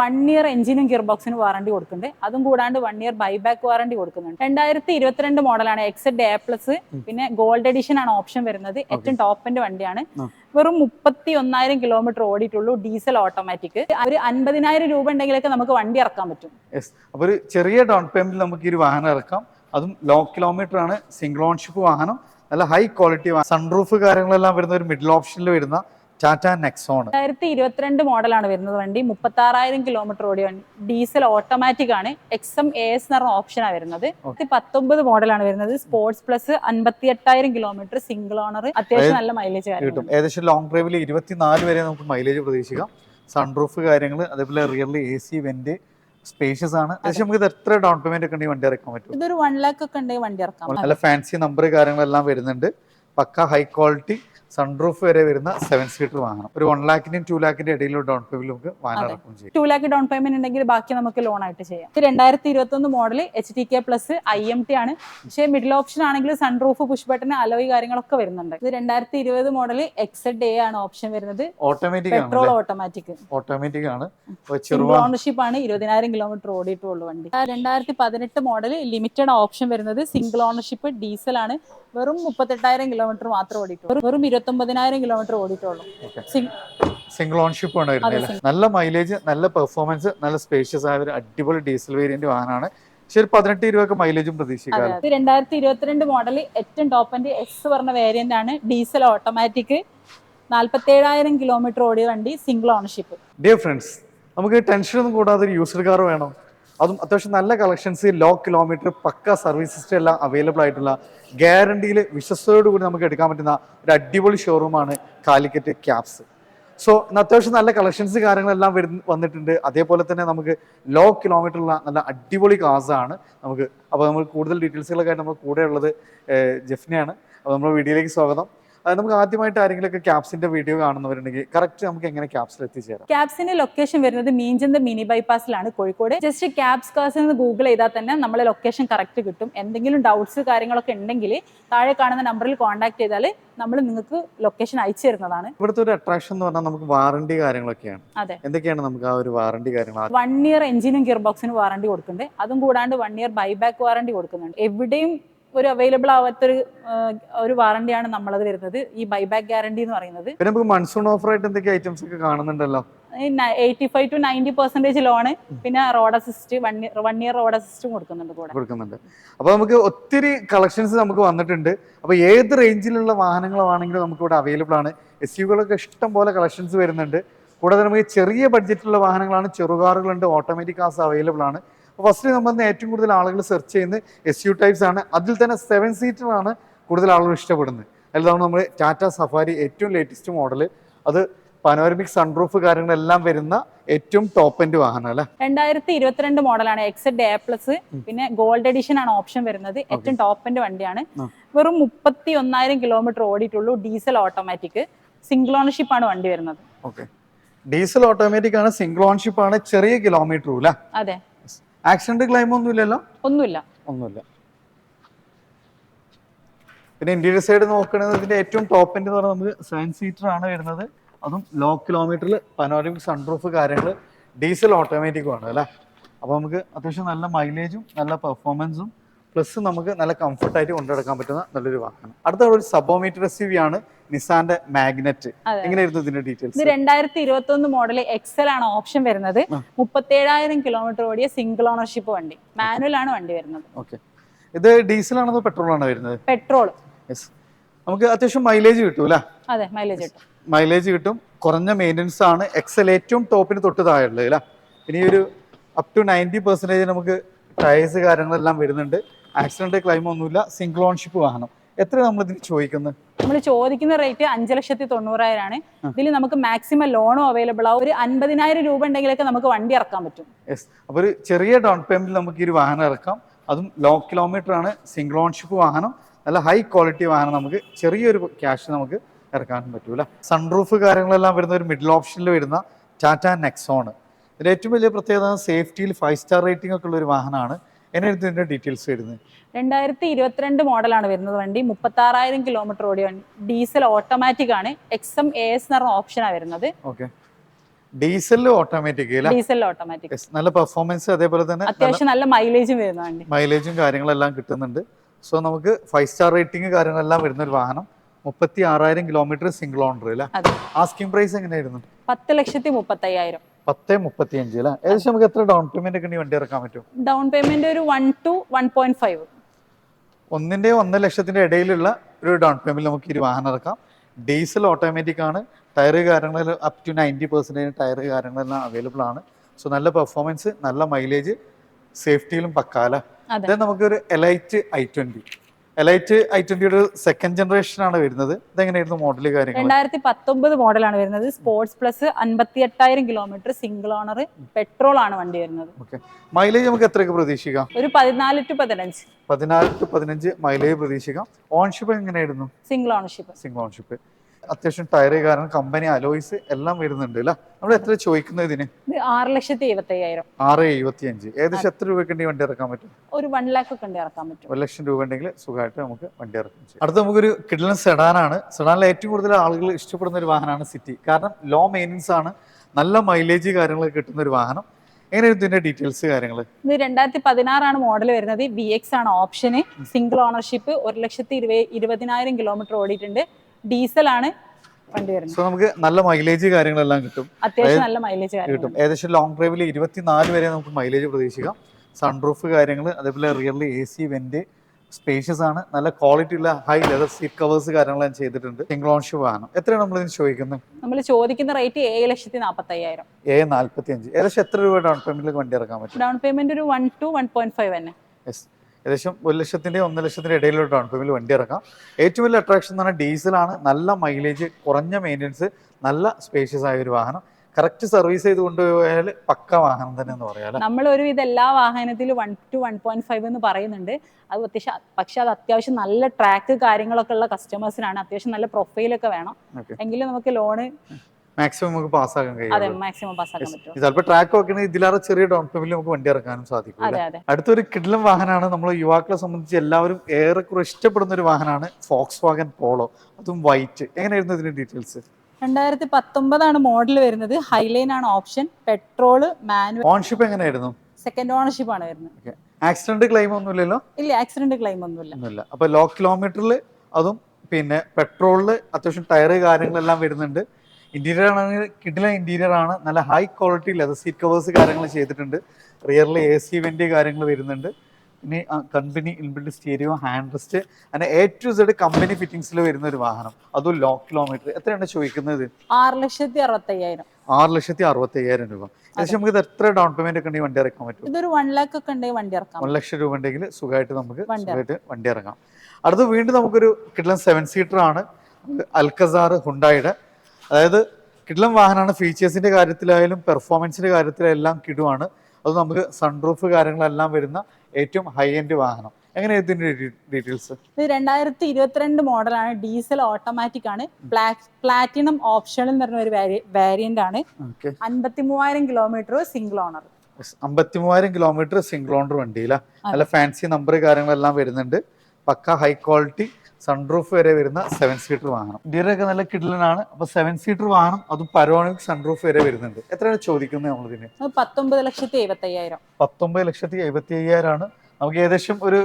One year എഞ്ചിനും gear ബോക്സിനും warranty കൊടുക്കുന്നുണ്ട്. അതും കൂടാണ്ട് വൺ ഇയർ ബൈബാക്ക് വാറണ്ടി കൊടുക്കുന്നുണ്ട്. രണ്ടായിരത്തി ഇരുപത്തിരണ്ട് മോഡലാണ് എക്സെഡ് എ പ്ലസ് പിന്നെ ഗോൾഡ് എഡിഷൻ ആണ് ഓപ്ഷൻ വരുന്നത്. ഏറ്റവും ടോപ്പിന്റെ വണ്ടിയാണ്. വെറും മുപ്പത്തി ഒന്നായിരം കിലോമീറ്റർ ഓടിയിട്ടുള്ളൂ ഡീസൽ ഓട്ടോമാറ്റിക് ഒരു അൻപതിനായിരം രൂപ ഉണ്ടെങ്കിലൊക്കെ നമുക്ക് വണ്ടി ഇറക്കാൻ പറ്റും. ഒരു ചെറിയ ഡൗൺ പേയ്മെന്റ് നമുക്ക് ഈ വാഹനം ഇറക്കാം. അതും ലോ കിലോമീറ്റർ ആണ് സിംഗിൾ ഓൺഷിപ്പ് വാഹനം നല്ല ഹൈ ക്വാളിറ്റി സൺറൂഫ് കാര്യങ്ങളെല്ലാം വരുന്ന ഒരു മിഡിൽ ഓപ്ഷനിൽ വരുന്ന ടാറ്റ നെക്സോൺ രണ്ടായിരത്തി ഇരുപത്തിരണ്ട് മോഡലാണ് വരുന്നത് വണ്ടി. മുപ്പത്തി ആറായിരം കിലോമീറ്റർ ഓടിയ വണ്ടി. ഡീസൽ ഓട്ടോമാറ്റിക് ആണ്. എക്സ് എം എ എസ് എന്ന് പറഞ്ഞ ഓപ്ഷനാണ് വരുന്നത്. പത്തൊമ്പത് മോഡലാണ് വരുന്നത്. സ്പോർട്സ് പ്ലസ് അൻപത്തി എട്ടായിരം കിലോമീറ്റർ സിംഗിൾ ഓണർ അത്യാവശ്യം നല്ല മൈലേജ് കിട്ടും. ഏകദേശം ലോങ് ഡ്രൈവിൽ ഇരുപത്തിനാല് വരെ നമുക്ക് മൈലേജ് പ്രതീക്ഷിക്കാം. സൺറൂഫ് കാര്യങ്ങൾ അതേപോലെ റിയർലി എ സി വെന്റ് സ്പേഷ്യസ് ആണ്. നമുക്ക് ഇത് എത്ര ഡൗൺ പേയ്മെന്റ് ഒക്കെ ഉണ്ടെങ്കിൽ വണ്ടി ഇറക്കാൻ പറ്റും? ഇതൊരു വൺ ലാക്ക് ഒക്കെ ഉണ്ടെങ്കിൽ വണ്ടി ഇറക്കാം. നല്ല ഫാൻസി നമ്പർ കാര്യങ്ങളെല്ലാം വരുന്നുണ്ട്. പക്ക ഹൈ ക്വാളിറ്റി സൺറൂഫ് വരെ വരുന്ന സെവൻ സീറ്റർ വാങ്ങണം. ഒരു വൺ ലാഖിന്റെയും ടു ലാഖിന്റെ ഇടയിൽ ഡൗൺ പേയ്മെന്റ് നമുക്ക് അതെ. ചെയ്യാം. ടു ലാഖ് ഡൗൺ പേയ്മെന്റ് ഉണ്ടെങ്കിൽ ബാക്കി നമുക്ക് ലോൺ ആയിട്ട് ചെയ്യാം. ഇത് രണ്ടായിരത്തി ഇരുപത്തി ഒന്ന് model H T K plus I M T ആണ്. പക്ഷേ മിഡിൽ ഓപ്ഷൻ ആണെങ്കിൽ സൺറൂഫ് പുഷ് ബട്ടൺ അലോയ് കാര്യങ്ങളൊക്കെ വരുന്നുണ്ട്. ഇത് രണ്ടായിരത്തി ഇരുപത് മോഡൽ എക്സെഡ് എ ആണ് ഓപ്ഷൻ വരുന്നത്. ഓട്ടോമാറ്റിക് പെട്രോൾ ഓട്ടോമാറ്റിക് ഓട്ടോമാറ്റിക് ആണ്. ഓണർഷിപ്പ് ആണ്. ഇരുപതിനായിരം കിലോമീറ്റർ ഓടിയിട്ടുള്ളൂ വണ്ടി. രണ്ടായിരത്തി പതിനെട്ട് മോഡൽ ലിമിറ്റഡ് ഓപ്ഷൻ വരുന്നത്. സിംഗിൾ ഓണർഷിപ്പ് ഡീസൽ ആണ്. വെറും മുപ്പത്തെട്ടായിരം കിലോമീറ്റർ മാത്രം ഓടിയിട്ടുള്ളൂ. വെറും ഇരുപത്തൊമ്പതിനായിരം കിലോമീറ്റർ ഓടിയിട്ടുള്ളൂ. സിംഗിൾ ഓൺഷിപ്പ് വരുന്നത് നല്ല മൈലേജ് നല്ല പെർഫോമൻസ് നല്ല സ്പേഷ്യസ് ആയ ഒരു അടിപൊളി ഡീസൽ വേരിയന്റ് വാഹനമാണ്. ഒരു പതിനെട്ട് ഇരുപതൊക്കെ മൈലേജും പ്രതീക്ഷിക്കാം രണ്ടായിരത്തി ഇരുപത്തിരണ്ട് മോഡൽ ഏറ്റവും ടോപ്പിന്റെ എക്സ് പറഞ്ഞ വേരിയന്റ് ആണ് ഡീസൽ ഓട്ടോമാറ്റിക് നാല്പത്തേഴായിരം കിലോമീറ്റർ ഓടിയ വണ്ടി സിംഗിൾ ഓണർഷിപ്പ് ഡിയർ ഫ്രണ്ട്സ് നമുക്ക് ടെൻഷൻ ഒന്നും കൂടാതെ ഒരു യൂസർ കാർ വേണം. അതും അത്യാവശ്യം നല്ല collections low kilometre pucca services എല്ലാം അവൈലബിൾ ആയിട്ടുള്ള ഗ്യാരണ്ടിയിൽ വിശ്വസതയോട് കൂടി നമുക്ക് എടുക്കാൻ പറ്റുന്ന ഒരു അടിപൊളി ഷോറൂമാണ് കാലിക്കറ്റ് ക്യാബ്സ് സോ അത്യാവശ്യം നല്ല കളക്ഷൻസ് കാര്യങ്ങളെല്ലാം വരുന്ന വന്നിട്ടുണ്ട്. അതേപോലെ തന്നെ നമുക്ക് ലോ കിലോമീറ്റർ ഉള്ള നല്ല അടിപൊളി കാസ് ആണ് നമുക്ക്. അപ്പോൾ നമ്മൾ കൂടുതൽ ഡീറ്റെയിൽസുകളൊക്കെ ആയിട്ട് നമ്മൾ കൂടെ ഉള്ളത് ജെഫ്നയാണ്. അപ്പോൾ നമ്മുടെ വീഡിയോയിലേക്ക് സ്വാഗതം. നമുക്ക് ആദ്യമായിട്ട് ആരെങ്കിലുമൊക്കെ ക്യാപ്സിന്റെ വീഡിയോ കാണുന്നവരുണ്ടെങ്കിൽ കറക്റ്റ് നമുക്ക് എങ്ങനെ ക്യാപ്സിൽ എത്തിച്ചേരാം? ക്യാപ്സിന്റെ ലൊക്കേഷൻ വരുന്നത് മീൻചന്ത മിനി ബൈപ്പാസിലാണ് കോഴിക്കോട്. ജസ്റ്റ് ക്യാബ്സ് കാസ് എന്ന് ഗൂഗിൾ ചെയ്താൽ തന്നെ നമ്മളെ ലൊക്കേഷൻ കറക്റ്റ് കിട്ടും. എന്തെങ്കിലും ഡൗട്ട്സ് കാര്യങ്ങളൊക്കെ ഉണ്ടെങ്കിൽ താഴെ കാണുന്ന നമ്പറിൽ കോൺടാക്ട് ചെയ്താൽ നമ്മൾ നിങ്ങൾക്ക് ലൊക്കേഷൻ അയച്ചു തരുന്നതാണ് ഇവിടുത്തെ ഒരു അട്രാക്ഷൻ എന്ന് പറഞ്ഞാൽ നമുക്ക് വാറണ്ടി കാര്യങ്ങളൊക്കെയാണ്. അതെ. എന്തൊക്കെയാണ് നമുക്ക് ആ ഒരു വാറണ്ടി കാര്യങ്ങൾ? വൺ ഇയർ എഞ്ചിനും ഗിയർ ബോക്സിനും വാറണ്ടി കൊടുക്കുന്നുണ്ട്. അതും കൂടാണ്ട് വൺ ഇയർ ബൈബാക്ക് വാറണ്ടി കൊടുക്കുന്നുണ്ട്. എവിടെയും ഒരു അവൈലബിൾ ആവാത്തൊരു ഒരു വാറണ്ടിയാണ് നമ്മളത് വരുന്നത്. ഈ ബൈബാക്ക് ഗ്യാരണ്ടി എന്ന് പറയുന്നത്. പിന്നെ നമുക്ക് മൺസൂൺ ഓഫർ ആയിട്ട് എന്തൊക്കെ ഐറ്റംസ് ഒക്കെ കാണുന്നുണ്ടല്ലോ? Eighty five to ninety percentage loan പിന്നെ road assist one year one year road അസിസ്റ്റും കൊടുക്കുന്നുണ്ട് കൂടെ. കൊടുക്കുന്നുണ്ട്. അപ്പൊ നമുക്ക് ഒത്തിരി കളക്ഷൻസ് നമുക്ക് വന്നിട്ടുണ്ട്. അപ്പൊ ഏത് റേഞ്ചിലുള്ള വാഹനങ്ങളാണെങ്കിലും നമുക്ക് ഇവിടെ അവൈലബിൾ ആണ് എസ് യുകളൊക്കെ ഇഷ്ടം പോലെ കളക്ഷൻസ് വരുന്നുണ്ട്. കൂടാതെ നമുക്ക് ചെറിയ ബഡ്ജറ്റിലുള്ള വാഹനങ്ങളാണ്. ചെറുകാറുകളുണ്ട് ഓട്ടോമാറ്റിക് കാർസ് അവൈലബിൾ ആണ്. ഫസ്റ്റ് നമ്മൾ ഏറ്റവും കൂടുതൽ ആളുകൾ സെർച്ച് ചെയ്യുന്നത് എസ് യു ടൈപ്സ് ആണ്. അതിൽ തന്നെ സെവൻ സീറ്റർ ആണ് കൂടുതൽ ആളുകൾ ഇഷ്ടപ്പെടുന്നത്. അല്ലാതെ നമ്മൾ ടാറ്റ സഫാരി ഏറ്റവും ലേറ്റസ്റ്റ് മോഡൽ അത് പനോരമിക് സൺറൂഫ് കാര്യങ്ങളെല്ലാം വരുന്ന ഏറ്റവും ടോപ്പ് എൻഡ് വാഹനം അല്ലേ? രണ്ടായിരത്തി ഇരുപത്തിരണ്ട് മോഡലാണ് എക്സെഡ് എ പ്ലസ് പിന്നെ ഗോൾഡ് എഡിഷൻ ആണ് ഓപ്ഷൻ വരുന്നത്. ഏറ്റവും ടോപ്പ് എൻഡ് വണ്ടിയാണ്. വെറും മുപ്പത്തി ഒന്നായിരം കിലോമീറ്റർ ഓടിയിട്ടുള്ളൂ. ഡീസൽ ഓട്ടോമാറ്റിക് സിംഗിൾ ഓണർഷിപ്പ് ആണ് വണ്ടി വരുന്നത്. ഓക്കെ ഡീസൽ ഓട്ടോമാറ്റിക് ആണ് സിംഗിൾ ഓൺഷിപ്പ് ആണ് ചെറിയ കിലോമീറ്റർ അതെ. ആക്സിഡന്റ് ക്ലെയിം ഒന്നും ഇല്ലല്ലോ ഒന്നുമില്ല. ഒന്നുമില്ല. പിന്നെ ഇന്റീരിയർ സൈഡ് നോക്കണതിന്റെ ഏറ്റവും ടോപ്പ് എന്ന് പറഞ്ഞാൽ നമുക്ക് സെവൻ സീറ്റർ ആണ് വരുന്നത്. അതും ലോ കിലോമീറ്ററിൽ പനോരമിക് സൺറൂഫ് കാര്യങ്ങൾ ഡീസൽ ഓട്ടോമാറ്റിക്കും ആണ് അല്ലേ? അപ്പോൾ നമുക്ക് അത്യാവശ്യം നല്ല മൈലേജും നല്ല പെർഫോമൻസും പ്ലസ് നമുക്ക് നല്ല കംഫർട്ടായിട്ട് കൊണ്ടുനടക്കാൻ പറ്റുന്ന നല്ലൊരു വാഹനം അടുത്ത ഒരു സബോമീറ്റർ എസ് യു വി ആണ് നിസാന്റെ മാഗ്നറ്റ് എങ്ങനെയായിരുന്നു ഇതിന്റെ ഇത് ഡീറ്റെയിൽസ് രണ്ടായിരത്തി ഇരുപത്തി ഒന്ന് മോഡൽ എക്സൽ ആണ് ഓപ്ഷൻ വരുന്നത്. മുപ്പത്തേഴായിരം കിലോമീറ്റർ ഓടിയ സിംഗിൾ ഓണർഷിപ്പ് വണ്ടി. മാനുവൽ ആണ് വണ്ടി വരുന്നത്. ഓക്കെ. ഇത് ഡീസൽ ആണോ പെട്രോൾ ആണോ വരുന്നത്? പെട്രോൾ നമുക്ക് അത്യാവശ്യം മൈലേജ് കിട്ടും അല്ലേ? അതെ മൈലേജ് കിട്ടും. മൈലേജ് കിട്ടും. കുറഞ്ഞ മെയിന്റനൻസ് ആണ് എക്സൽ ഏറ്റവും ടോപ്പിന് തൊട്ട് താഴെയുള്ളത് അല്ലേ? ഇനി ഒരു അപ് ടു നയന്റി പെർസെന്റേജ് നമുക്ക് ടയേഴ്സ് കാര്യങ്ങളെല്ലാം വരുന്നുണ്ട്. ആക്സിഡന്റ് ക്ലൈം ഒന്നുമില്ല. സിംഗിൾ ഓൺഷിപ്പ് വാഹനം. എത്ര നമ്മൾ ഇതിന് ചോദിക്കുന്നത് നമ്മൾ ചോദിക്കുന്ന റേറ്റ് അഞ്ച് ലക്ഷത്തി തൊണ്ണൂറായിരമാണ് ഇതിൽ നമുക്ക് മാക്സിമം ലോണും അവൈലബിൾ ആവും ഒരു അൻപതിനായിരം രൂപ ഉണ്ടെങ്കിലൊക്കെ നമുക്ക് വണ്ടി ഇറക്കാൻ പറ്റും. യെസ് അപ്പോൾ ഒരു ചെറിയ ഡൗൺ പേയ്മെന്റിൽ നമുക്ക് ഈ ഒരു വാഹനം ഇറക്കാം. അതും ലോ കിലോമീറ്റർ ആണ്. സിംഗിൾ ഓൺഷിപ്പ് വാഹനം. നല്ല ഹൈ ക്വാളിറ്റി വാഹനം നമുക്ക് ചെറിയൊരു ക്യാഷ് നമുക്ക് ഇറക്കാനും പറ്റൂല. സൺറൂഫ് കാര്യങ്ങളെല്ലാം വരുന്ന ഒരു മിഡിൽ ഓപ്ഷനിൽ വരുന്ന ടാറ്റ നെക്സോൺ ഇതിന്റെ ഏറ്റവും വലിയ പ്രത്യേകത സേഫ്റ്റിയിൽ ഫൈവ് സ്റ്റാർ റേറ്റിംഗ് ഒക്കെ ഉള്ള ഒരു വാഹനമാണ് എങ്ങനെയാണ് ഇതിന്റെ ഡീറ്റെയിൽസ് വരുന്നത് രണ്ടായിരത്തി ഇരുപത്തിരണ്ട് മോഡലാണ് വരുന്നത് വണ്ടി. മുപ്പത്തി ആറായിരം കിലോമീറ്റർ ഓടിയ വണ്ടി. ഡീസൽ ഓട്ടോമാറ്റിക് ആണ്. എക്സ് എം എ എസ് എന്ന് പറഞ്ഞ ഓപ്ഷനാണ് വരുന്നത്. ഓക്കെ ഡീസലിൽ ഓട്ടോമാറ്റിക് ഡീസൽ ഓട്ടോമാറ്റിക് നല്ല പെർഫോമൻസ് അതേപോലെ തന്നെ അത്യാവശ്യം നല്ല മൈലേജും വരുന്ന വണ്ടി. മൈലേജും കാര്യങ്ങളെല്ലാം കിട്ടുന്നുണ്ട്. സോ നമുക്ക് ഫൈവ് സ്റ്റാർ റേറ്റിംഗ് കാര്യങ്ങളെല്ലാം വരുന്ന ഒരു വാഹനം. മുപ്പത്തി ആറായിരം കിലോമീറ്റർ സിംഗിൾ ഓണർ അല്ലേ ആസ്കിംഗ് പ്രൈസ് എങ്ങനെയായിരുന്നു? പത്ത് ലക്ഷത്തി മുപ്പത്തയ്യായിരം. പത്ത് മുപ്പത്തി അഞ്ച് അല്ലേ ഏകദേശം നമുക്ക് എത്ര ഡൗൺ പേയ്മെന്റ് ഒക്കെ വണ്ടി ഇറക്കാൻ പറ്റും? ഡൗൺ പേയ്മെന്റ് ഒരു one two one point five ഒന്നിന്റെ ഒന്നര ലക്ഷത്തിന്റെ ഇടയിലുള്ള ഒരു ഡൗൺ പേയ്മെന്റ് നമുക്ക് ഈ വാഹനം ഇറക്കാം. ഡീസൽ ഓട്ടോമാറ്റിക് ആണ്. ടയർ കാര്യങ്ങൾ up to ninety percentage tyre കാര്യങ്ങളെല്ലാം അവൈലബിൾ ആണ്. സോ നല്ല പെർഫോമൻസ് നല്ല മൈലേജ് സേഫ്റ്റിയിലും പക്കാല നമുക്ക് ഒരു നമുക്കൊരു elite I twenty elite I ട്വന്റിയുടെ second generation ആണ് വരുന്നത്. ഇതെങ്ങനെയായിരുന്നു മോഡൽ കാര്യങ്ങൾ രണ്ടായിരത്തി പത്തൊമ്പത് മോഡലാണ് വരുന്നത്. സ്പോർട്സ് പ്ലസ് അൻപത്തി എട്ടായിരം കിലോമീറ്റർ സിംഗിൾ ഓണർ പെട്രോൾ ആണ് വണ്ടി വരുന്നത്. ഓക്കെ മൈലേജ് നമുക്ക് എത്രയൊക്കെ പ്രതീക്ഷിക്കാം? ഒരു പതിനാല് ടു പതിനഞ്ച്. പതിനാല് ടു പതിനഞ്ച് മൈലേജ് പ്രതീക്ഷിക്കാം. ഓൺഷിപ്പ് എങ്ങനെയായിരുന്നു? സിംഗിൾ ഓൺഷിപ്പ് സിംഗിൾ ഓൺഷിപ്പ് അത്യാവശ്യം ടയർ കാരണം കമ്പനി അലോയ്സ് എല്ലാം വരുന്നുണ്ട് അല്ല നമ്മൾ എത്ര ചോദിക്കുന്നത് ഇതിന്? ഇത് ആറ് ലക്ഷത്തി എഴുപത്തയ്യായിരം. ആറ് എഴുപത്തി അഞ്ച് ഏകദേശം എത്ര രൂപയ്ക്ക് വണ്ടി ഇറക്കാൻ പറ്റും? ഒരു വൺ ലാക്ക് ഒക്കെ ഇറക്കാൻ പറ്റും. ഒരു ലക്ഷം രൂപ ഉണ്ടെങ്കിൽ സുഖമായിട്ട് നമുക്ക് വണ്ടി ഇറക്കാം ചെയ്യാം. അടുത്ത നമുക്കൊരു കിഡ്ലൻ സെഡാനാണ് സെഡാനിൽ ഏറ്റവും കൂടുതൽ ആളുകൾ ഇഷ്ടപ്പെടുന്ന ഒരു വാഹനമാണ് സിറ്റി കാരണം ലോ മെയിനൻസ് ആണ്. നല്ല മൈലേജ് കാര്യങ്ങളൊക്കെ കിട്ടുന്ന ഒരു വാഹനം. ഇതിന്റെ ഡീറ്റെയിൽസ് കാര്യങ്ങൾ ഇത് രണ്ടായിരത്തി പതിനാറാണ് മോഡൽ വരുന്നത്. വി എക്സ് ആണ് ഓപ്ഷന് സിംഗിൾ ഓണർഷിപ്പ് ഒരു ലക്ഷത്തി ഇരുപത് ഇരുപതിനായിരം കിലോമീറ്റർ ഓടിയിട്ടുണ്ട്. ഡീസൽ ആണ് വണ്ടി വരുന്നത്. സോ നമുക്ക് നല്ല മൈലേജ് കാര്യങ്ങളെല്ലാം കിട്ടും. അത്യാവശ്യം നല്ല മൈലേജ് കിട്ടും. ഏകദേശം ലോങ് ഡ്രൈവിൽ ഇരുപത്തിനാല് വരെ നമുക്ക് മൈലേജ് പ്രതീക്ഷിക്കാം. സൺറൂഫ് കാര്യങ്ങൾ അതേപോലെ റിയർലി എ സി വെന്റ് സ്പേഷ്യസ് ആണ്. നല്ല ക്വാളിറ്റി ഉള്ള ഹൈ ലെതർ സീറ്റ് കവേഴ്സ് കാര്യങ്ങളെല്ലാം ചെയ്തിട്ടുണ്ട്. സിംഗിൾ ഓൺഷിപ്പ് വാഹനം. എത്രയാണ് നമ്മൾ ഇതിന് ചോദിക്കുന്നത്? നമ്മൾ ചോദിക്കുന്ന റേറ്റ് ഏഴ് ലക്ഷത്തി നാൽപ്പത്തി അയ്യായിരം ഏഴ് നാൽപ്പത്തി അഞ്ച് ഏകദേശം എത്ര രൂപ ഡൗൺ പേയ്മെന്റിൽ വണ്ടി ഇറക്കാൻ പറ്റും? ഡൗൺ പേയ്മെന്റ് ഒരു one two one point five തന്നെ. യെസ് ഏകദേശം ഒരു ലക്ഷത്തിന്റെ ഒന്നര ലക്ഷത്തിന്റെ ഇടയിലുള്ള ഡൗൺ വണ്ടി ഇറക്കാം. ഏറ്റവും വലിയ അട്രാക്ഷൻ എന്ന് പറഞ്ഞാൽ ഡീസലാണ് നല്ല മൈലേജ് കുറഞ്ഞ മെയിന്റനൻസ് നല്ല സ്പേഷ്യസ് ആയ ഒരു വാഹനം. കറക്റ്റ് സർവീസ് ചെയ്ത് കൊണ്ടുപോയാൽ പക്ക വാഹനം തന്നെ എന്ന് പറയാം നമ്മൾ നമ്മൾ ഒരുവിധ എല്ലാ വാഹനത്തിലും one two one point five എന്ന് പറയുന്നുണ്ട്. അത് അത്യാവശ്യം പക്ഷെ അത് അത്യാവശ്യം നല്ല ട്രാക്ക് കാര്യങ്ങളൊക്കെ ഉള്ള കസ്റ്റമേഴ്സിനാണ് അത്യാവശ്യം നല്ല പ്രൊഫൈലൊക്കെ വേണം. എങ്കിലും നമുക്ക് ലോണ് മാക്സിമം നമുക്ക് പാസ്സാക്കാൻ അതെ കഴിയും മാക്സിമം പാസ്സാക്കാൻ പറ്റും. ചിലപ്പോൾ ട്രാക്ക് ഒക്കെ ഇതിലേറെ ചെറിയ ഡൗൺ പേയ്മെന്റിൽ നമുക്ക് വണ്ടി ഇറക്കാനും സാധിക്കും അതെ അല്ലേ? അതെ അടുത്തൊരു കിഡ്ലം വാഹനമാണ് നമ്മൾ യുവാക്കളെ സംബന്ധിച്ച് എല്ലാവരും ഏറെക്കുറെ ഇഷ്ടപ്പെടുന്ന ഒരു വാഹനമാണ് ഫോക്സ് വാഗൻ പോളോ അതും വൈറ്റ് എങ്ങനെയായിരുന്നു ഇതിന്റെ ഡീറ്റെയിൽസ് രണ്ടായിരത്തി പത്തൊമ്പതാണ് മോഡൽ വരുന്നത്. ഹൈലൈൻ ആണ് ഓപ്ഷൻ പെട്രോൾ മാനുവൽ ഓൺഷിപ്പ് എങ്ങനെയായിരുന്നു? സെക്കൻഡ് ഓണർഷിപ്പ് ആണ് വരുന്നത്. ആക്സിഡന്റ് ക്ലെയിം ഒന്നുമില്ലല്ലോ? ഇല്ല ആക്സിഡന്റ് ക്ലെയിം ഒന്നുമില്ല. ഒന്നുമില്ല. അപ്പൊ ലോ കിലോമീറ്ററിൽ അതും പിന്നെ പെട്രോളിൽ അത്യാവശ്യം ടയർ കാര്യങ്ങളെല്ലാം വരുന്നുണ്ട്. ഇന്റീരിയർ ആണെങ്കിൽ കിഡിലെ ഇന്റീരിയർ ആണ്. നല്ല high quality leather seat covers കാര്യങ്ങൾ ചെയ്തിട്ടുണ്ട്. റിയറിൽ എ സി വെന്റ് കാര്യങ്ങൾ വരുന്നുണ്ട്. പിന്നെ company inbuilt stereo hand rest അങ്ങനെ എ ടു സെഡ് കമ്പനി ഫിറ്റിംഗ്സിൽ വരുന്ന ഒരു വാഹനം. അതും ലോ കിലോമീറ്റർ എത്രയാണ് ചോദിക്കുന്നത്? ആറ് ലക്ഷത്തി അറുപത്തി അയ്യായിരം ആറ് ലക്ഷത്തി അറുപത്തി അയ്യായിരം രൂപ. ഏകദേശം നമുക്ക് ഇത് എത്ര ഡൗൺ പേയ്മെന്റ് ഒക്കെ ഉണ്ടെങ്കിൽ വണ്ടി ഇറക്കാൻ പറ്റും? ഇതൊരു വൺ ലാക്ക് ഒക്കെ ഉണ്ടെങ്കിൽ വണ്ടി ഇറക്കാം വൺ ലക്ഷം രൂപ ഉണ്ടെങ്കിൽ സുഖമായിട്ട് നമുക്ക് വണ്ടി സുഖമായിട്ട് വണ്ടി ഇറങ്ങാം അടുത്ത വീണ്ടും നമുക്കൊരു കിഡ്ലൻ സെവൻ സീറ്റർ ആണ്. അൽക്കസാർ ഹുണ്ടായുടെ അതായത് കിടിലം വാഹനമാണ്. ഫീച്ചേഴ്സിന്റെ കാര്യത്തിലായാലും പെർഫോമൻസിന്റെ കാര്യത്തിലെല്ലാം കിടുവാണ്. അത് നമുക്ക് സൺറൂഫ് കാര്യങ്ങളെല്ലാം വരുന്ന ഏറ്റവും ഹൈ എൻഡ് വാഹനം. എങ്ങനെയാണ് ഇതിന്റെ ഡീറ്റെയിൽസ് ഇത് രണ്ടായിരത്തി ഇരുപത്തിരണ്ട് മോഡലാണ്. ഡീസൽ ഓട്ടോമാറ്റിക് ആണ്. പ്ലാറ്റിനം ഓപ്ഷൻ എന്ന് പറഞ്ഞ ഒരു വേരിയന്റ് ആണ്. അൻപത്തി മൂവായിരം കിലോമീറ്റർ സിംഗിൾ ഓണർ അമ്പത്തി മൂവായിരം കിലോമീറ്റർ സിംഗിൾ ഓണർ വണ്ടിയില്ല നല്ല ഫാൻസി നമ്പർ കാര്യങ്ങളെല്ലാം വരുന്നുണ്ട്. പക്ക ഹൈ ക്വാളിറ്റി സൺറൂഫ് വരെ വരുന്ന സെവൻ സീറ്റർ വാഹനം. ഇന്ത്യയിലൊക്കെ നല്ല കിഡ്ലനാണ് അപ്പൊ സെവൻ സീറ്റർ വാഹനം അത് പരോണിക് സൺറൂഫ് വരെ വരുന്നുണ്ട്. എത്രയാണ് ചോദിക്കുന്നത് നമ്മളിതിന്? പത്തൊമ്പത് ലക്ഷത്തി എഴുപത്തി അയ്യായിരം പത്തൊമ്പത് ലക്ഷത്തി എഴുപത്തി അയ്യായിരമാണ് നമുക്ക് ഏകദേശം ഒരു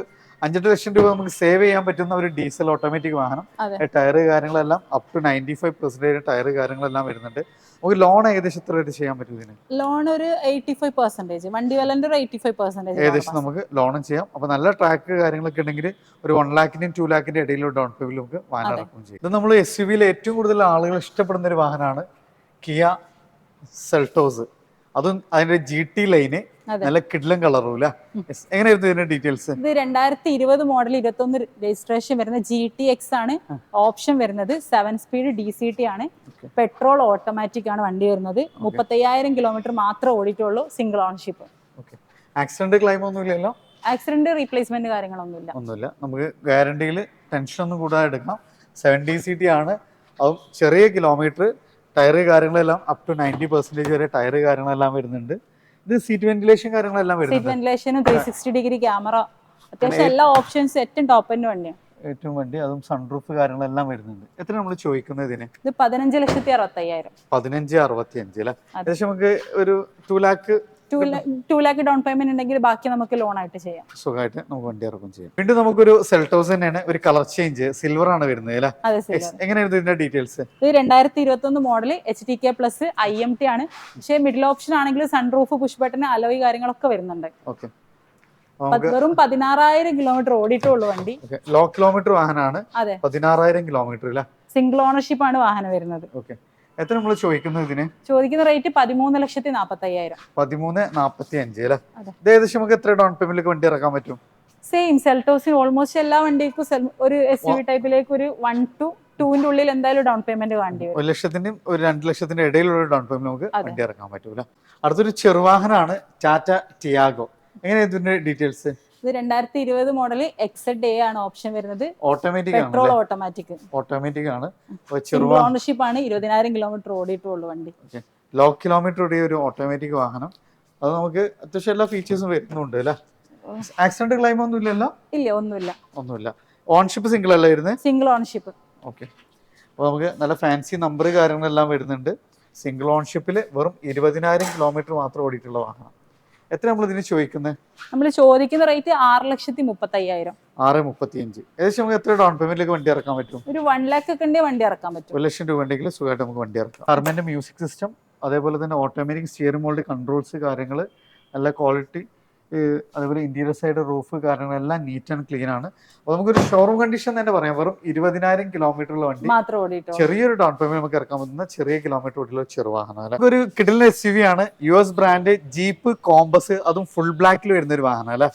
അഞ്ചെട്ട് ലക്ഷം രൂപ നമുക്ക് സേവ് ചെയ്യാൻ പറ്റുന്ന ഒരു ഡീസൽ ഓട്ടോമാറ്റിക് വാഹനം. ടയർ കാര്യങ്ങളെല്ലാം up to ninety five percentage tyre കാര്യങ്ങളെല്ലാം വരുന്നുണ്ട്. നമുക്ക് ലോൺ ഏകദേശം എത്ര ആയിട്ട് ചെയ്യാൻ പറ്റും ഇതിന്? ലോൺ ഒരു എയ്റ്റി ഫൈവ് പെർസെന്റേജ് വണ്ടി വിലന്റെ ഒരു എയ്റ്റി ഫൈവ് പെർസെന്റേജ് ഏകദേശം നമുക്ക് ലോണും ചെയ്യാം. അപ്പൊ നല്ല ട്രാക്ക് കാര്യങ്ങളൊക്കെ ഉണ്ടെങ്കിൽ ഒരു വൺ ലാഖിന്റെയും ടു ലാഖിന്റെ ഇടയിലുള്ള ഡൗൺ പേയ്മെന്റ് നമുക്ക് വാഹനം അടക്കം ചെയ്യും. ഇത് നമ്മൾ എസ് യു വിയിൽ ഏറ്റവും കൂടുതൽ ആളുകൾ ഇഷ്ടപ്പെടുന്ന ഒരു വാഹനമാണ് കിയ സെൽട്ടോസ് അതും അതിന്റെ ജി ടി ലൈന് നല്ല കിഡ്ലം കളറും അല്ല എങ്ങനെയായിരുന്നു ഇതിന്റെ ഡീറ്റെയിൽസ് ഇത് രണ്ടായിരത്തി ഇരുപത് മോഡൽ ഇരുപത്തി ഒന്ന് രജിസ്ട്രേഷൻ വരുന്ന ജി ടി എക്സ് ആണ് ഓപ്ഷൻ വരുന്നത്. Seven speed D C T ആണ്. പെട്രോൾ ഓട്ടോമാറ്റിക് ആണ് വണ്ടി വരുന്നത്. മുപ്പത്തയ്യായിരം കിലോമീറ്റർ മാത്രമേ ഓടിയിട്ടുള്ളൂ സിംഗിൾ ഓൺഷിപ്പ് ആക്സിഡന്റ് ക്ലൈം ഒന്നും ഇല്ലല്ലോ? ആക്സിഡന്റ് റീപ്ലേസ്മെന്റ് കാര്യങ്ങളൊന്നുമില്ല. ഒന്നുമില്ല. നമുക്ക് ഗ്യാരണ്ടിയിൽ ടെൻഷൻ ഒന്നും കൂടാതെ എടുക്കാം സെവൻ ഡി സി ടി ആണ്. അതും ചെറിയ കിലോമീറ്റർ ടയർ കാര്യങ്ങളെല്ലാം അപ് ടു നയന്റി പെർസെന്റേജ് വരെ ടയർ കാര്യങ്ങളെല്ലാം വരുന്നുണ്ട്. ഇത് സീറ്റ് വെന്റിലേഷൻ കാര്യങ്ങളെല്ലാം സീറ്റ് വരുന്നുണ്ട്. വെന്റിലേഷനും ത്രീ സിക്സ്റ്റി ഡിഗ്രി ക്യാമറ അത്യാവശ്യം എല്ലാ ഓപ്ഷൻസ് ഏറ്റവും ടോപ്പ് എന്റെ വണ്ടിയാണ് ഏറ്റവും വണ്ടി അതും സൺറൂഫ് കാര്യങ്ങളെല്ലാം വരുന്നുണ്ട്. എത്ര നമ്മൾ ചോദിക്കുന്നത് ഇതിന്? ഇത് പതിനഞ്ച് ലക്ഷത്തി അറുപത്തയ്യായിരം. പതിനഞ്ച് അറുപത്തി അഞ്ച് അല്ലേ? അതെ. ഏകദേശം നമുക്ക് ഒരു two lakh two lakh down payment ഉണ്ടെങ്കിൽ ബാക്കി നമുക്ക് ലോൺ ആയിട്ട് ചെയ്യാം. സുഖമായിട്ട് നമുക്ക് വണ്ടി ഇറക്കും ചെയ്യാം. വീണ്ടും നമുക്കൊരു സെൽട്ടോസ് തന്നെയാണ്. ഒരു കളർ ചേഞ്ച് സിൽവർ ആണ് വരുന്നത് അല്ലേ? അതെ എങ്ങനെയായിരുന്നു ഇതിന്റെ ഡീറ്റെയിൽസ് ഇത് രണ്ടായിരത്തി ഇരുപത്തി ഒന്ന് model H T K plus I M T ആണ്. പക്ഷേ മിഡിൽ ഓപ്ഷൻ ആണെങ്കിൽ സൺറൂഫ് പുഷ് ബട്ടൺ അലോയ് കാര്യങ്ങളൊക്കെ വരുന്നുണ്ട്. ഓക്കെ വെറും പതിനാറായിരം കിലോമീറ്റർ ഓടിയിട്ടുള്ളൂ വണ്ടി. ലോ കിലോമീറ്റർ വാഹനമാണ്. അതെ. പതിനാറായിരം കിലോമീറ്റർ സിംഗിൾ ഓണർഷിപ്പ് ആണ് വാഹനം വരുന്നത്. ഓക്കെ എത്ര നമ്മൾ ചോദിക്കുന്നത് ഇതിന്? ചോദിക്കുന്ന റേറ്റ് പതിമൂന്ന് ലക്ഷത്തി നാപ്പത്തി അയ്യായിരം പതിമൂന്ന് നാപ്പത്തി അഞ്ച് അല്ലേ. ഇത് ഏകദേശം നമുക്ക് എത്ര ഡൗൺ പേയ്മെന്റിലേക്ക് വണ്ടി ഇറക്കാൻ പറ്റും? സെയിം സെൽട്ടോസിന് ഓൾമോസ്റ്റ് എല്ലാ വണ്ടിക്കും ഒരു എസ് യു ടൈപ്പിലേക്ക് ഒരു വൺ ടു ടൂവിന്റെ ഉള്ളിൽ എന്തായാലും ഡൗൺ പേയ്മെന്റ് വേണ്ടി വരും. ഒരു ലക്ഷത്തിന്റെയും ഒരു രണ്ട് ലക്ഷത്തിന്റെ ഇടയിലുള്ള ഡൗൺ പേയ്മെന്റ് നമുക്ക്. വണ്ടി ഇറക്കാൻ പറ്റൂല. അടുത്തൊരു ചെറുവാഹനാണ് ടാറ്റ ടിയാഗോ എങ്ങനെയാ ഇതിന്റെ ഡീറ്റെയിൽസ് ഇത് രണ്ടായിരത്തി ഇരുപത് മോഡൽ എക്സഡ് എ ആണ് ഓപ്ഷൻ വരുന്നത്. ഓട്ടോമാറ്റിക് പെട്രോൾ ഓട്ടോമാറ്റിക് ഓട്ടോമാറ്റിക് ആണ്. ഓണർഷിപ്പ് ആണ് ഇരുപതിനായിരം കിലോമീറ്റർ ഓടിയിട്ടുള്ളൂ വണ്ടി. ലോ കിലോമീറ്റർ ഓടിയ ഒരു ഓട്ടോമാറ്റിക് വാഹനം. അത് നമുക്ക് അത്യാവശ്യം എല്ലാ ഫീച്ചേഴ്സും വരുന്നുണ്ട് അല്ലേ? ആക്സിഡന്റ് ക്ലൈം ഒന്നും ഇല്ലല്ലോ? ഇല്ല ഒന്നുമില്ല. ഒന്നുമില്ല. ഓൺഷിപ്പ് സിംഗിൾ അല്ല വരുന്നത്? സിംഗിൾ ഓൺഷിപ്പ് ഓക്കെ അപ്പോൾ നമുക്ക് നല്ല ഫാൻസി നമ്പർ കാര്യങ്ങളെല്ലാം വരുന്നുണ്ട്. സിംഗിൾ ഓൺഷിപ്പിൽ വെറും ഇരുപതിനായിരം കിലോമീറ്റർ മാത്രം ഓടിയിട്ടുള്ള വാഹനം. എത്ര നമ്മൾ ഇതിന് ചോദിക്കുന്നത് നമ്മൾ ചോദിക്കുന്ന റേറ്റ് ആറ് ലക്ഷത്തി മുപ്പത്തി അയ്യായിരം ആറ് മുപ്പത്തി അഞ്ച് ഏകദേശം നമുക്ക് എത്ര ഡൗൺ പേയ്മെന്റിലേക്ക് വണ്ടി ഇറക്കാൻ പറ്റും? ഒരു വൺ ലാക്ക് ഒക്കെ ഉണ്ടെങ്കിൽ വണ്ടി ഇറക്കാൻ പറ്റും. ഒരു ലക്ഷം രൂപ ഉണ്ടെങ്കിൽ സുഖമായിട്ട് നമുക്ക് വണ്ടി ഇറക്കാം. ഹർമന്റെ മ്യൂസിക് സിസ്റ്റം അതേപോലെ തന്നെ ഓട്ടോമാറ്റിക് സ്റ്റിയറിംഗ് മോൾഡ് കൺട്രോൾസ് കാര്യങ്ങൾ നല്ല ക്വാളിറ്റി അതേപോലെ ഇന്റീരിയർ സൈഡ് റൂഫ് കാര്യങ്ങളെല്ലാം നീറ്റ് ആൻഡ് ക്ലീൻ ആണ്. അപ്പോൾ നമുക്കൊരു ഷോറൂം കണ്ടീഷൻ തന്നെ പറയാം. വെറും ഇരുപതിനായിരം കിലോമീറ്ററുള്ള വണ്ടി. ചെറിയൊരു ഡൗൺ പേയ്മെന്റ് നമുക്ക് ഇറക്കാൻ പറ്റുന്ന ചെറിയ കിലോമീറ്റർ ഓടിയുള്ള ചെറുവാഹനം. അല്ലെ? ഒരു കിഡിലിന് എസ് യു വി ആണ്. U S brand Jeep Compass അതും ഫുൾ ബ്ലാക്കിൽ വരുന്ന ഒരു വാഹനം. അല്ലെ.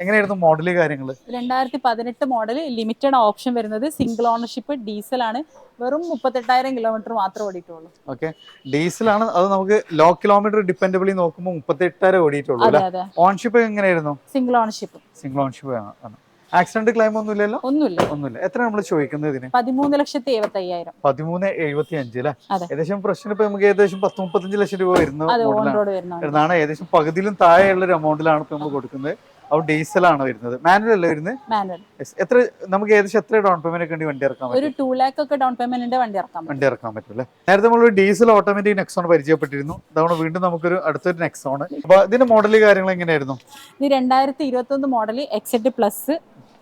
എങ്ങനെയായിരുന്നു മോഡൽ കാര്യങ്ങൾ രണ്ടായിരത്തി പതിനെട്ട് മോഡൽ ലിമിറ്റഡ് ഓപ്ഷൻ വരുന്നത് സിംഗിൾ ഓണർഷിപ്പ് ഡീസൽ ആണ്. വെറും മുപ്പത്തെട്ടായിരം കിലോമീറ്റർ മാത്രമേ ഓടിയിട്ടുള്ളൂ. ഓക്കെ ആണ്. അത് നമുക്ക് ലോ കിലോമീറ്റർ ഡിപ്പെൻഡബിളി നോക്കുമ്പോൾ മുപ്പത്തെട്ടായിരം ഓടിയിട്ടുള്ളൂ അതെ ഓൺഷിപ്പ് എങ്ങനെയായിരുന്നു? സിംഗിൾ ഓണർഷിപ്പ് സിംഗിൾ ഓൺഷിപ്പ് ആണ് ആക്സിഡന്റ് ക്ലെയിം ഒന്നും ഇല്ലല്ലോ? ഒന്നുമില്ല. ഒന്നുമില്ല. എത്ര നമ്മൾ ചോദിക്കുന്നത് ഇതിന്? പതിമൂന്ന് ലക്ഷത്തി എഴുപത്തി അയ്യായിരം പതിമൂന്ന് എഴുപത്തി അഞ്ച് അല്ലെ ഏകദേശം പ്രശ്നം ഇപ്പൊ നമുക്ക് ഏകദേശം പത്ത് മുപ്പത്തഞ്ച് ലക്ഷം രൂപ വരുന്ന ഏകദേശം പകുതിയിലും താഴെയുള്ള ഒരു എമൗണ്ടിലാണ് ഇപ്പൊ നമ്മൾ കൊടുക്കുന്നത്. അത് ഡീസലാണ് വരുന്നത്? മാനുവൽ അല്ലേ വരുന്നത്? മാനുവൽ. എത്ര നമുക്ക് ഏകദേശം എത്ര ഡൗൺ പേയ്മെന്റ് ഒക്കെ വണ്ടി ഇറക്കാൻ ഒരു ടു ലാക്ക് ഒക്കെ ഡൗൺ പേയ്മെന്റ് വണ്ടി ഇറക്കാൻ പറ്റും. വണ്ടി ഇറക്കാൻ പറ്റും അല്ലേ? നേരത്തെ നമ്മൾ ഡീസൽ ഓട്ടോമാറ്റിക് നെക്സോൺ പരിചയപ്പെട്ടിരുന്നു. തവണ വീണ്ടും നമുക്കൊരു അടുത്തൊരു നെക്സോൺ അപ്പൊ ഇതിന്റെ മോഡൽ കാര്യങ്ങൾ എങ്ങനെയായിരുന്നു? ഇത് രണ്ടായിരത്തി ഇരുപത്തി ഒന്ന് മോഡൽ എക്സെറ്റ് പ്ലസ്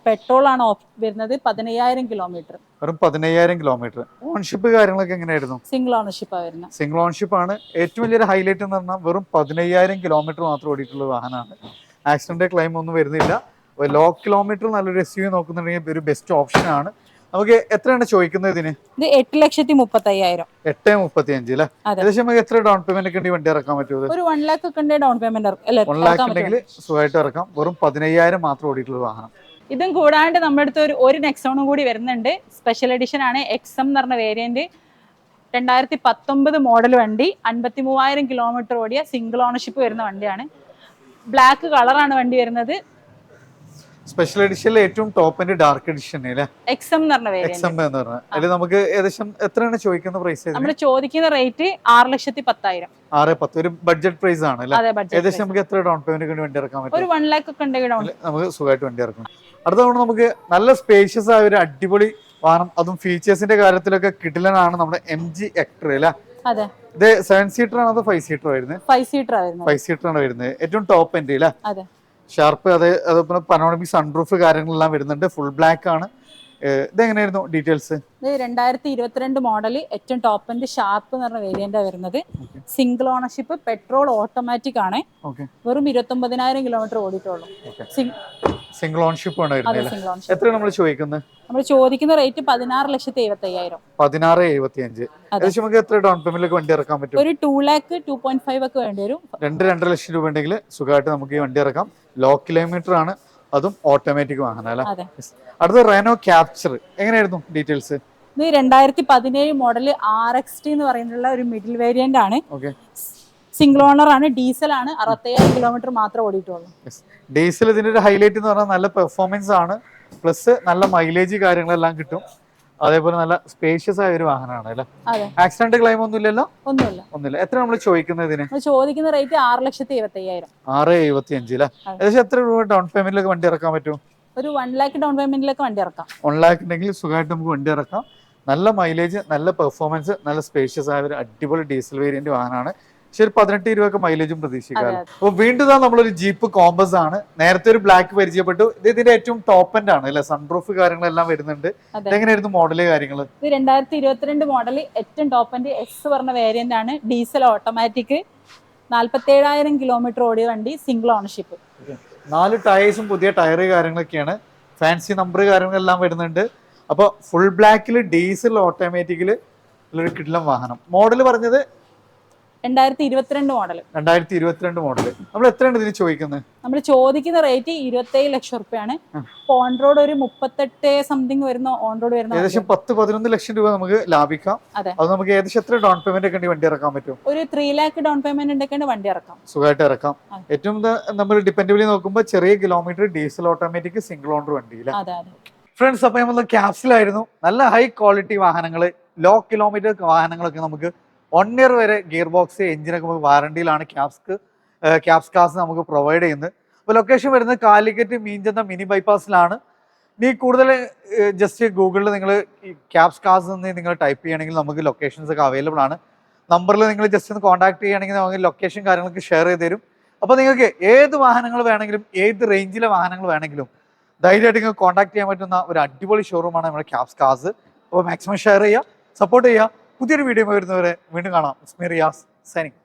പെട്രോൾ ആണ് വരുന്നത് പതിനയ്യായിരം കിലോമീറ്റർ വെറും പതിനയ്യായിരം കിലോമീറ്റർ ഓൺഷിപ്പ് കാര്യങ്ങളൊക്കെ എങ്ങനെയായിരുന്നു? സിംഗിൾ ഓണർഷിപ്പ് വരുന്നത് സിംഗിൾ ഓൺഷിപ്പ് ആണ്. ഏറ്റവും വലിയൊരു ഹൈലൈറ്റ് എന്ന് പറഞ്ഞാൽ വെറും പതിനയ്യായിരം കിലോമീറ്റർ മാത്രം ഓടിയിട്ടുള്ള വാഹനമാണ്. ആക്സിഡന്റ് ക്ലെയിം ഒന്നും വരുന്നില്ല. ലോ കിലോമീറ്റർ നല്ലൊരു എസ് യു നോക്കുന്നുണ്ടെങ്കിൽ ഒരു ബെസ്റ്റ് ഓപ്ഷൻ ആണ്. നമുക്ക് എത്രയാണ് ചോദിക്കുന്നത് ഇതിന്? ഇത് എട്ട് ലക്ഷത്തി മുപ്പത്തയ്യായിരം. എട്ട് മുപ്പത്തി അഞ്ച് അല്ലെ ഏകദേശം എത്ര ഡൗൺ പേയ്മെന്റ് ഒക്കെ വണ്ടി ഇറക്കാൻ പറ്റുമോ ഒരു വൺ ലാക്ക് ഒക്കെ ഡൗൺ പേയ്മെന്റ് അല്ലെ വൺ ലാക്ക് ഉണ്ടെങ്കിൽ സുഖമായിട്ട് ഇറക്കാം. വെറും പതിനയ്യായിരം മാത്രം ഓടിയിട്ടുള്ള വാഹനം. ഇതും കൂടാണ്ട് നമ്മുടെ അടുത്ത് ഒരു ഒരു നെക്സോണും കൂടി വരുന്നുണ്ട്. സ്പെഷ്യൽ എഡിഷൻ ആണ്. എക്സം എന്ന് പറഞ്ഞ വേരിയന്റ് രണ്ടായിരത്തി പത്തൊമ്പത് മോഡൽ വണ്ടി. അൻപത്തി മൂവായിരം കിലോമീറ്റർ ഓടിയ സിംഗിൾ ഓണർഷിപ്പ് വരുന്ന വണ്ടിയാണ്. ബ്ലാക്ക് കളറാണ് വണ്ടി വരുന്നത്. സ്പെഷ്യൽ എഡിഷനിൽ ഏറ്റവും ടോപ്പ് ആൻഡ് ഡാർക്ക് എഡിഷൻ അല്ലേ എക്സം എന്ന് പറഞ്ഞ എക്സ് വേരിയന്റ് എം എന്ന് പറഞ്ഞ. അതിൽ നമുക്ക് ഏകദേശം എത്രയാണ് ചോദിക്കുന്ന പ്രൈസ് നമ്മൾ ചോദിക്കുന്ന റേറ്റ് ആറ് ലക്ഷത്തി പത്തായിരം. ആറ് പത്ത് ഒരു ബഡ്ജറ്റ് പ്രൈസ് ആണ് അല്ലേ? ഏകദേശം നമുക്ക് എത്ര ഡൗൺ പേയ്മെന്റ് വണ്ടി ഇറക്കാൻ പറ്റും? ഒരു വൺ ലാക്ക് ഒക്കെ ഉണ്ടെങ്കിൽ ഡൗൺ നമുക്ക് സുഖമായിട്ട് വണ്ടി ഇറക്കും. അടുത്ത തവണ നമുക്ക് നല്ല സ്പേഷ്യസ് ആയ ഒരു അടിപൊളി വാഹനം അതും ഫീച്ചേഴ്സിന്റെ കാര്യത്തിലൊക്കെ കിടിലനാണ് നമ്മുടെ എം ജി എക്ടർ അല്ലേ? അതെ. ഇത് സെവൻ സീറ്റർ ആണോ അതോ ഫൈവ് സീറ്റർ വരുന്നത് ഫൈവ് സീറ്റർ ആയിരുന്നു ഫൈവ് സീറ്റർ ആണ് വരുന്നത് ഏറ്റവും ടോപ്പ് എൻഡ് അല്ലേ അതെ. ഷാർപ്പ് അതേ അതേപോലെ പനോണമിക് സൺറൂഫ് കാര്യങ്ങളെല്ലാം വരുന്നുണ്ട്. ഫുൾ ബ്ലാക്ക് ആണ്. ഇതെങ്ങനെയായിരുന്നു ഡീറ്റെയിൽസ്? ഇത് രണ്ടായിരത്തി ഇരുപത്തിരണ്ട് മോഡൽ ഏറ്റവും ടോപ്പ് ആൻഡ് ഷാർപ്പ് എന്ന് പറഞ്ഞ വേരിയന്റാണ് വരുന്നത്. സിംഗിൾ ഓണർഷിപ്പ് പെട്രോൾ ഓട്ടോമാറ്റിക് ആണ്. വെറും ഇരുപത്തൊമ്പതിനായിരം കിലോമീറ്റർ ഓടിയിട്ടുള്ളൂ. സിംഗിൾ ഓണർഷിപ്പ് ഓണർഷിപ്പ് എത്ര നമ്മൾ ചോദിക്കുന്നത് നമ്മൾ ചോദിക്കുന്ന റേറ്റ് പതിനാറ് ലക്ഷത്തി എഴുപത്തി അയ്യായിരം പതിനാറ് എഴുപത്തി അഞ്ച് നമുക്ക് എത്ര ഡൗൺ പേയ്മെന്റിലേക്ക് വണ്ടി ഇറക്കാൻ പറ്റും? ഒരു two lakh two point five ഒക്കെ വേണ്ടി വരും. രണ്ട് രണ്ടര ലക്ഷം രൂപ ഉണ്ടെങ്കിൽ സുഖമായിട്ട് നമുക്ക് ഈ വണ്ടി ഇറക്കാം. ലോ കിലോമീറ്റർ ആണ്. അതും ഓട്ടോമാറ്റിക് വാഹനം അല്ലേ അടുത്ത റെനോ ക്യാപ്ചർ എങ്ങനെയായിരുന്നു ഡീറ്റെയിൽസ് ഇത് രണ്ടായിരത്തി പതിനേഴ് മോഡൽ ആർ എക്സ് ടി എന്ന് പറയുന്നുള്ള ഒരു മിഡിൽ വേരിയന്റ് ആണ്. ഓക്കെ സിംഗിൾ ഓണർ ആണ്. ഡീസൽ ആണ്. അറുപത്തയ്യായിരം കിലോമീറ്റർ മാത്രമേ ഓടിയിട്ടുള്ളൂ. ഡീസൽ ഇതിന്റെ ഒരു ഹൈലൈറ്റ് എന്ന് പറഞ്ഞാൽ നല്ല പെർഫോമൻസ് ആണ്. പ്ലസ് നല്ല മൈലേജ് കാര്യങ്ങളെല്ലാം കിട്ടും. അതേപോലെ നല്ല സ്പേഷ്യസ് ആയ ഒരു വാഹനമാണ് അല്ലേ? ആക്സിഡന്റ് ക്ലൈം ഒന്നും ഇല്ലല്ലോ ഒന്നുമില്ല. ഒന്നുമില്ല. എത്ര നമ്മൾ ചോദിക്കുന്നത് ഇതിന്? ചോദിക്കുന്ന റേറ്റ് ആറ് ലക്ഷത്തി ഇരുപത്തി അയ്യായിരം ആറ് എഴുപത്തി അഞ്ച് അല്ലേ ഏകദേശം എത്ര രൂപ ഡൗൺ പേയ്മെന്റിലൊക്കെ വണ്ടി ഇറക്കാൻ പറ്റും? ഒരു വൺ ലാക്ക് ഡൗൺ പേയ്മെന്റിലേക്ക് വണ്ടി ഇറക്കാം. വൺ ലാക്ക് ഉണ്ടെങ്കിൽ സുഖമായിട്ട് നമുക്ക് വണ്ടി ഇറക്കാം. നല്ല മൈലേജ് നല്ല പെർഫോമൻസ് നല്ല സ്പേഷ്യസ് ആയ ഒരു അടിപൊളി ഡീസൽ വേരിയന്റ് വാഹനമാണ്. ഒരു പതിനെട്ട് ഇരുപതൊക്കെ മൈലേജും പ്രതീക്ഷിക്കാം അപ്പൊ അപ്പോൾ വീണ്ടും ഇതാ നമ്മളൊരു ജീപ്പ് കോമ്പസ് ആണ്. നേരത്തെ ഒരു ബ്ലാക്ക് പരിചയപ്പെട്ടു. ഇത് ഇതിന്റെ ഏറ്റവും ടോപ്പ് എൻഡ് ആണ് അല്ലെ? സൺപ്രൂഫ് കാര്യങ്ങളെല്ലാം വരുന്നുണ്ട്. എങ്ങനെയായിരുന്നു മോഡൽ കാര്യങ്ങൾ? ഇത് രണ്ടായിരത്തി ഇരുപത്തിരണ്ട് മോഡൽ ഏറ്റവും ടോപ്പ് എൻഡ് എക്സ് പറഞ്ഞ വേരിയന്റ് ആണ്. ഡീസൽ ഓട്ടോമാറ്റിക് നാല്പത്തി ഏഴായിരം കിലോമീറ്റർ ഓടിയ വണ്ടി സിംഗിൾ ഓണർഷിപ്പ് നാല് ടയേഴ്സും പുതിയ ടയർ കാര്യങ്ങളൊക്കെയാണ്. ഫാൻസി നമ്പർ കാര്യങ്ങളെല്ലാം വരുന്നുണ്ട്. അപ്പോൾ ഫുൾ ബ്ലാക്കിൽ ഡീസൽ ഓട്ടോമാറ്റിക്കിൽ ഉള്ളൊരു കിടിലം വാഹനം. മോഡൽ പറഞ്ഞത് രണ്ടായിരത്തി ഇരുപത്തിരണ്ട് മോഡൽ രണ്ടായിരത്തി ഇരുപത്തിരണ്ട് മോഡൽ നമ്മൾ എത്രയാണ് ഇതിന് ചോദിക്കുന്നത് നമ്മൾ ചോദിക്കുന്ന റേറ്റ് ഇരുപത്തേഴ് ലക്ഷം റുപ്യാണ്. ഓൺ റോഡ് ഒരു മുപ്പത്തെട്ട് സംതിങ് വരുന്ന ഓൺ റോഡ് വരുന്ന ഏകദേശം പത്ത് പതിനൊന്ന് ലക്ഷം രൂപ നമുക്ക് ലാഭിക്കാം. അതെ. അത് നമുക്ക് ഏകദേശം എത്ര ഡൗൺ പേയ്മെന്റ് ഒക്കെ വണ്ടി ഇറക്കാൻ പറ്റും? ഒരു ത്രീ ലാക്ക് ഡൗൺ പേയ്മെന്റ് ഉണ്ടെങ്കിൽ വണ്ടി ഇറക്കാം. സുഖമായിട്ട് ഇറക്കാം. ഏറ്റവും നമ്മൾ ഡിപ്പെൻഡബിളി നോക്കുമ്പോൾ ചെറിയ kilometre diesel automatic single owner വണ്ടി അതെ അതെ. ഫ്രണ്ട്സ് അപ്പൊ നമ്മൾ ക്യാപ്സിലായിരുന്നു നല്ല ഹൈ ക്വാളിറ്റി വാഹനങ്ങൾ ലോ കിലോമീറ്റർ വാഹനങ്ങളൊക്കെ നമുക്ക് വൺ ഇയർ വരെ ഗിയർ ബോക്സ് എഞ്ചിനൊക്കെ നമുക്ക് വാറണ്ടിയിലാണ് ക്യാപ്സ്ക്ക് ക്യാപ്സ് കാസ് നമുക്ക് പ്രൊവൈഡ് ചെയ്യുന്നത്. അപ്പോൾ ലൊക്കേഷൻ വരുന്നത് കാലിക്കറ്റ് മീഞ്ചന്ത മിനി ബൈപ്പാസിലാണ് നീ കൂടുതൽ ജസ്റ്റ് ഗൂഗിളിൽ നിങ്ങൾ ക്യാപ്സ് കാസ് എന്ന് നിങ്ങൾ ടൈപ്പ് ചെയ്യുകയാണെങ്കിൽ നമുക്ക് ലൊക്കേഷൻസ് ഒക്കെ അവൈലബിൾ ആണ്. നമ്പറിൽ നിങ്ങൾ ജസ്റ്റ് ഒന്ന് കോൺടാക്ട് ചെയ്യുകയാണെങ്കിൽ നമുക്ക് ലൊക്കേഷൻ കാര്യങ്ങളൊക്കെ ഷെയർ ചെയ്ത് തരും. അപ്പോൾ നിങ്ങൾക്ക് ഏത് വാഹനങ്ങൾ വേണമെങ്കിലും ഏത് റേഞ്ചിലെ വാഹനങ്ങൾ വേണമെങ്കിലും ധൈര്യമായിട്ട് നിങ്ങൾക്ക് കോൺടാക്ട് ചെയ്യാൻ പറ്റുന്ന ഒരു അടിപൊളി ഷോറൂമാണ് നമ്മുടെ ക്യാപ്സ് കാസ് അപ്പോൾ മാക്സിമം ഷെയർ ചെയ്യുക സപ്പോർട്ട് ചെയ്യുക. പുതിയൊരു വീഡിയോ വരുന്നവരെ വീണ്ടും കാണാം. Is me signing.